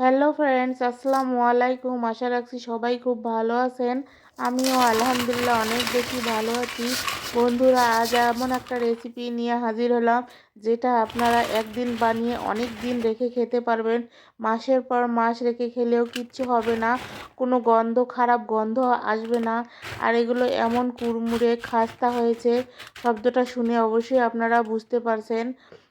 Hello friends আসসালামু আলাইকুম আশা রাখছি সবাই খুব ভালো আছেন। আমিও আলহামদুলিল্লাহ অনেক বেশি ভালো আছি। বন্ধুরা, আজ এমন একটা রেসিপি নিয়ে হাজির হলাম, যেটা আপনারা একদিন বানিয়ে অনেক দিন রেখে খেতে পারবেন। মাসের পর মাস রেখে খেলেও কিচ্ছু হবে না। কোনো গন্ধ, খারাপ গন্ধ আসবে না। আর এগুলো এমন কুড়মুড়ে, খাস্তা হয়েছে, শব্দটা শুনে অবশ্যই আপনারা বুঝতে পারছেন।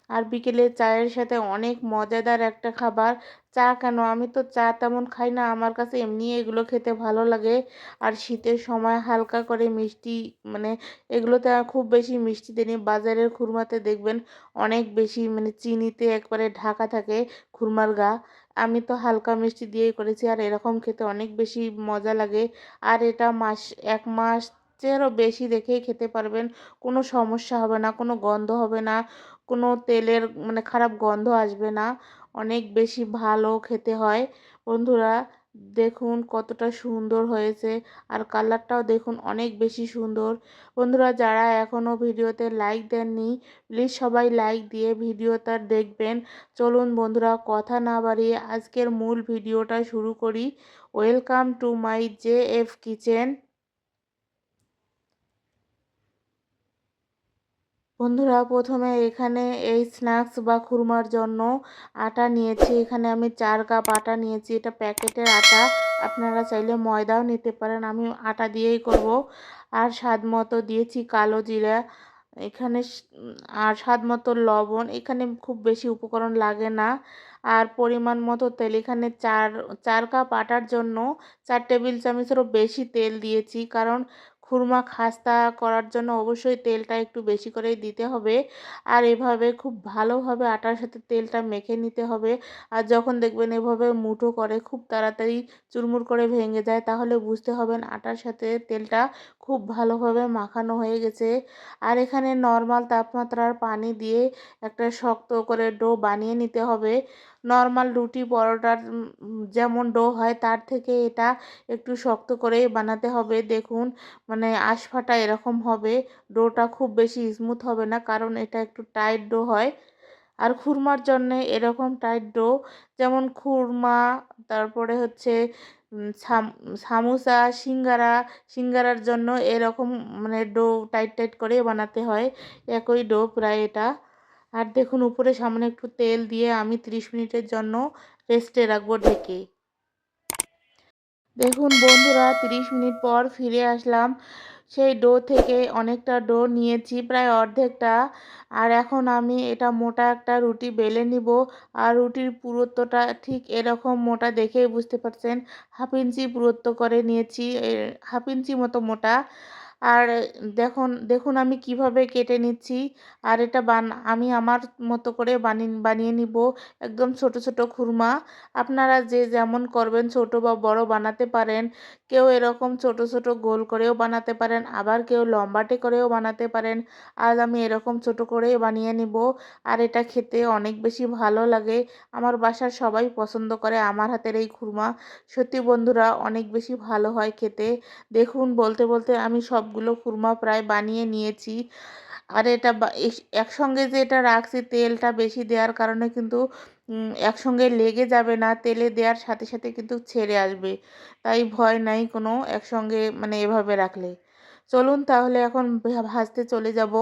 আর বিকেলে চায়ের সাথে অনেক মজাদার একটা খাবার। চা কেন? আমি তো চা তেমন খাই না। আমার কাছে এমনি এগুলো খেতে ভালো লাগে। আর শীতের সময় হালকা করে মিষ্টি মানে এগুলোতে খুব বেশি মিষ্টি দেনি বাজারের খুরমাতে দেখবেন অনেক বেশি মানে চিনিতে একবারে ঢাকা থাকে খুরমার গা। আমি তো হালকা মিষ্টি দিয়েই করেছি আর এরকম খেতে অনেক বেশি মজা লাগে। আর এটা মাস, এক মাস চেয়েরও বেশি রেখেই খেতে পারবেন। কোনো সমস্যা হবে না, কোনো গন্ধ হবে না। কোনো তেলের মানে খারাপ গন্ধ আসবে না। অনেক বেশি ভালো খেতে হয়। বন্ধুরা, দেখুন কতটা সুন্দর হয়েছে আর কালারটাও দেখুন অনেক বেশি সুন্দর। বন্ধুরা, যারা এখনও ভিডিওতে লাইক দেননি প্লিজ সবাই লাইক দিয়ে ভিডিওটা দেখবেন। চলুন বন্ধুরা, কথা না বাড়িয়ে আজকের মূল ভিডিওটা শুরু করি। Welcome to my J F kitchen বন্ধুরা, প্রথমে এখানে এই স্ন্যাক্স বা খুরমার জন্য আটা নিয়েছি। এখানে আমি চার কাপ আটা নিয়েছি। এটা প্যাকেটের আটা। আপনারা চাইলে ময়দাও নিতে পারেন। আমি আটা দিয়েই করব। আর স্বাদ মতো দিয়েছি কালো জিরা। এখানে আর স্বাদ মতো লবণ। এখানে খুব বেশি উপকরণ লাগে না। আর পরিমাণ মতো তেল। এখানে চার চার কাপ আটার জন্য চার টেবিল চামচেরও বেশি তেল দিয়েছি। কারণ খুরমা খাস্তা করার জন্য অবশ্যই তেলটা একটু বেশি করেই দিতে হবে। আর এভাবে খুব ভালোভাবে আটার সাথে তেলটা মেখে নিতে হবে। আর যখন দেখবেন এভাবে মুঠো করে খুব তাড়াতাড়ি চুরমুর করে ভেঙে যায়, তাহলে বুঝতে হবেন আটার সাথে তেলটা খুব ভালোভাবে মাখানো হয়ে গেছে। আর এখানে নর্মাল তাপমাত্রার পানি দিয়ে একটা শক্ত করে ডো বানিয়ে নিতে হবে। নর্মাল রুটি পরোটার যেমন ডো হয় তার থেকে এটা একটু শক্ত করেই বানাতে হবে। দেখুন মানে আশফাটা এরকম হবে, ডোটা খুব বেশি স্মুথ হবে না কারণ এটা একটু টাইট ডো হয়। আর খুরমার জন্যে এরকম টাইট ডো, যেমন খুরমা, তারপরে হচ্ছে সামোসা, সিঙ্গারা, সিঙ্গারার জন্য এরকম মানে ডো টাইট টাইট করে বানাতে হয়। একই ডো প্রায় এটা। আর দেখুন, উপরে সামনে একটু তেল দিয়ে আমি 30 মিনিটের জন্য রেস্টে রাখব ঢেকে। দেখুন বন্ধুরা 30 মিনিট পর ফিরে আসলাম। সেই ডো থেকে অনেকটা ডো নিয়েছি, প্রায় অর্ধেকটা। আর এখন আমি এটা মোটা একটা রুটি বেলে নিব। আর রুটির পুরুত্বটা ঠিক এরকম মোটা দেখেই বুঝতে পারছেন। হাফ ইঞ্চি পুরুত্ব করে নিয়েছি হাফ ইঞ্চি মতো মোটা। আর দেখুন দেখুন আমি কীভাবে কেটে নিচ্ছি। আর এটা বান, আমি আমার মতো করে বানিয়ে বানিয়ে নিব একদম ছোট ছোট খুরমা। আপনারা যে যেমন করবেন ছোট বা বড় বানাতে পারেন। কেউ এরকম ছোট ছোট গোল করেও বানাতে পারেন, আবার কেউ লম্বাটে করেও বানাতে পারেন। আজ আমি এরকম ছোট করেই বানিয়ে নিব আর এটা খেতে অনেক বেশি ভালো লাগে। আমার বাসার সবাই পছন্দ করে আমার হাতের এই খুরমা। সত্যি বন্ধুরা, অনেক বেশি ভালো হয় খেতে। দেখুন, বলতে বলতে আমি সবগুলো খুরমা প্রায় বানিয়ে নিয়েছি। আর এটা একসঙ্গে যে এটা রাখছি তেলটা বেশি দেওয়ার কারণে কিন্তু একসঙ্গে লেগে যাবে না, তেলে দেওয়ার সাথে সাথে কিন্তু ছেড়ে আসবে। তাই ভয় নাই কোনো একসঙ্গে মানে এভাবে রাখলে। চলুন তাহলে এখন ভাজতে চলে যাব।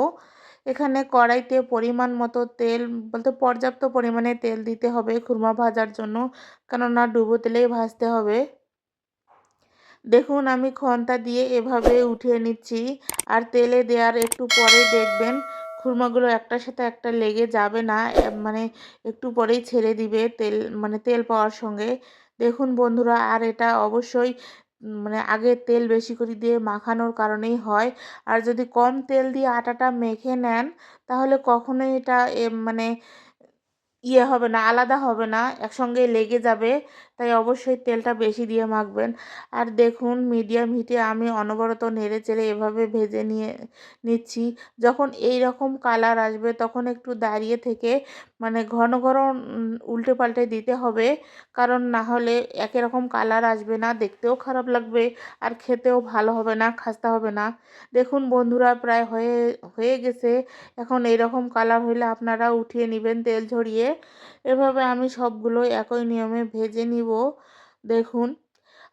এখানে কড়াইতে পরিমাণ মতো তেল, বলতে পর্যাপ্ত পরিমাণে তেল দিতে হবে খুরমা ভাজার জন্য। কেননা ডুবো তেলেই ভাজতে হবে। দেখুন, আমি খন্তা দিয়ে এভাবে উঠিয়ে নিচ্ছি। আর তেলে দেওয়ার একটু পরে দেখবেন, খুরমাগুলো একটার সাথে একটা লেগে যাবে না। মানে একটু পরেই ছেড়ে দিবে তেল মানে তেল পাওয়ার সঙ্গে। দেখুন বন্ধুরা, আর এটা অবশ্যই মানে আগে তেল বেশি করে দিয়ে মাখানোর কারণেই হয়। আর যদি কম তেল দিয়ে আটাটা মেখে নেন, তাহলে কখনোই এটা মানে ইয়ে হবে না, আলাদা হবে না, একসঙ্গে লেগে যাবে। তাই অবশ্যই তেলটা বেশি দিয়ে মাখবেন। আর দেখুন, মিডিয়াম হিটে আমি অনবরত নেড়ে চেড়ে এভাবে ভেজে নিয়ে নিচ্ছি। যখন এই রকম কালার আসবে, তখন একটু দাঁড়িয়ে থেকে মানে ঘন ঘন উল্টে পাল্টে দিতে হবে। কারণ না হলে একই রকম কালার আসবে না, দেখতেও খারাপ লাগবে আর খেতেও ভালো হবে না, খাস্তা হবে না। দেখুন বন্ধুরা, প্রায় হয়ে হয়ে গেছে। এখন এইরকম কালার হইলে আপনারা উঠিয়ে নেবেন তেল ঝরিয়ে। এভাবে আমি সবগুলো একই নিয়মে ভেজে নিব, দেখুন।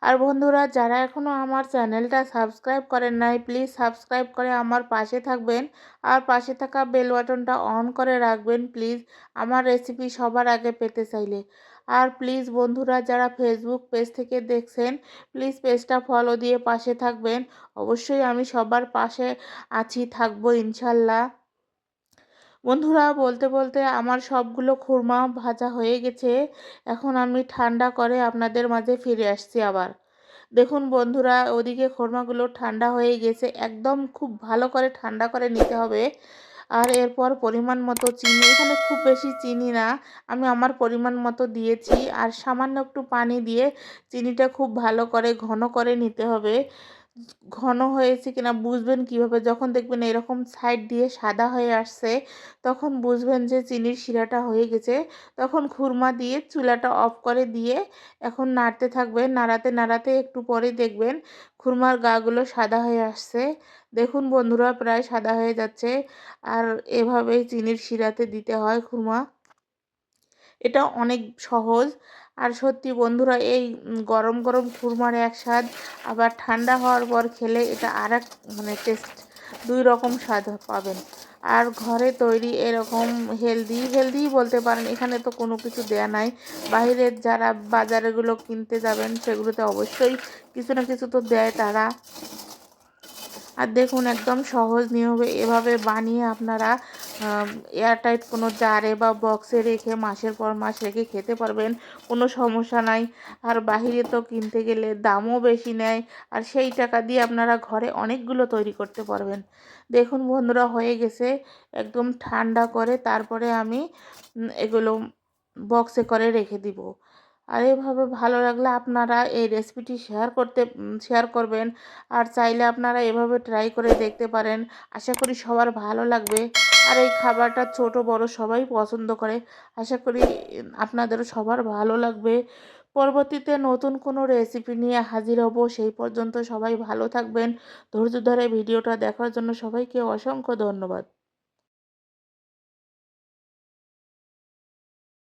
আর বন্ধুরা, যারা এখনও আমার চ্যানেলটা সাবস্ক্রাইব করেন নাই, প্লিজ সাবস্ক্রাইব করে আমার পাশে থাকবেন। আর পাশে থাকা বেল বাটনটা অন করে রাখবেন, প্লিজ। আমার রেসিপি সবার আগে পেতে চাইলে। আর প্লিজ বন্ধুরা, যারা ফেসবুক পেজ থেকে দেখছেন, প্লিজ পেজটা ফলো দিয়ে পাশে থাকবেন। অবশ্যই আমি সবার পাশে আছি, থাকব ইনশাল্লাহ। বন্ধুরা, বলতে বলতে আমার সবগুলো খুরমা ভাজা হয়ে গেছে। এখন আমি ঠান্ডা করে আপনাদের মাঝে ফিরে আসছি আবার। দেখুন বন্ধুরা, ওদিকে খুরমাগুলো ঠান্ডা হয়ে গেছে। একদম খুব ভালো করে ঠান্ডা করে নিতে হবে। আর এরপর পরিমাণ মতো চিনি, এখানে খুব বেশি চিনি না। আমি আমার পরিমাণ মতো দিয়েছি। আর সামান্য একটু পানি দিয়ে চিনিটা খুব ভালো করে ঘন করে নিতে হবে। ঘন হয়েছে কিনা বুঝবেন কীভাবে। যখন দেখবেন এরকম সাইড দিয়ে সাদা হয়ে আসছে, তখন বুঝবেন যে চিনির শিরাটা হয়ে গেছে। তখন খুরমা দিয়ে চুলাটা অফ করে দিয়ে এখন নাড়তে থাকবেন। নাড়াতে নাড়াতে একটু পরে দেখবেন খুরমার গাগুলো সাদা হয়ে আসছে। দেখুন বন্ধুরা, প্রায় সাদা হয়ে যাচ্ছে। আর এভাবেই চিনির শিরাতে দিতে হয় খুরমা। এটা অনেক সহজ। আর সত্যি বন্ধুরা, এই গরম গরম খুরমার এক স্বাদ, আবার ঠান্ডা হওয়ার পর খেলে এটা আর এক মানে টেস্ট দুই রকম স্বাদ পাবেন। আর ঘরে তৈরি এরকম হেলদি হেলদি বলতে পারেন, এখানে তো কোনো কিছু দেয়া নাই। বাইরের যারা বাজারেগুলো কিনতে যাবেন, সেগুলোতে অবশ্যই কিছু না কিছু তো দেয় তারা। আর দেখুন, একদম সহজ নিয়মে এভাবে বানিয়ে আপনারা এয়ারটাইট কোনো জারে বা বক্সে রেখে মাসের পর মাস রেখে খেতে পারবেন, কোনো সমস্যা নাই। আর বাহিরে তো কিনতে গেলে দামও বেশি নেয়, আর সেই টাকা দিয়ে আপনারা ঘরে অনেকগুলো তৈরি করতে পারবেন। দেখুন বন্ধুরা, হয়ে গেছে। একদম ঠান্ডা করে তারপরে আমি এগুলো বক্সে করে রেখে দিব। আর এভাবে ভালো লাগলে আপনারা এই রেসিপিটি শেয়ার করতে শেয়ার করবেন। আর চাইলে আপনারা এভাবে ট্রাই করে দেখতে পারেন। আশা করি সবার ভালো লাগবে। আর এই খাবারটা ছোট, বড় সবাই পছন্দ করে। আশা করি আপনাদেরও সবার ভালো লাগবে। পরবর্তীতে নতুন কোনো রেসিপি নিয়ে হাজির হব। সেই পর্যন্ত সবাই ভালো থাকবেন। ধৈর্য ধরে ভিডিওটা দেখার জন্য সবাইকে অসংখ্য ধন্যবাদ।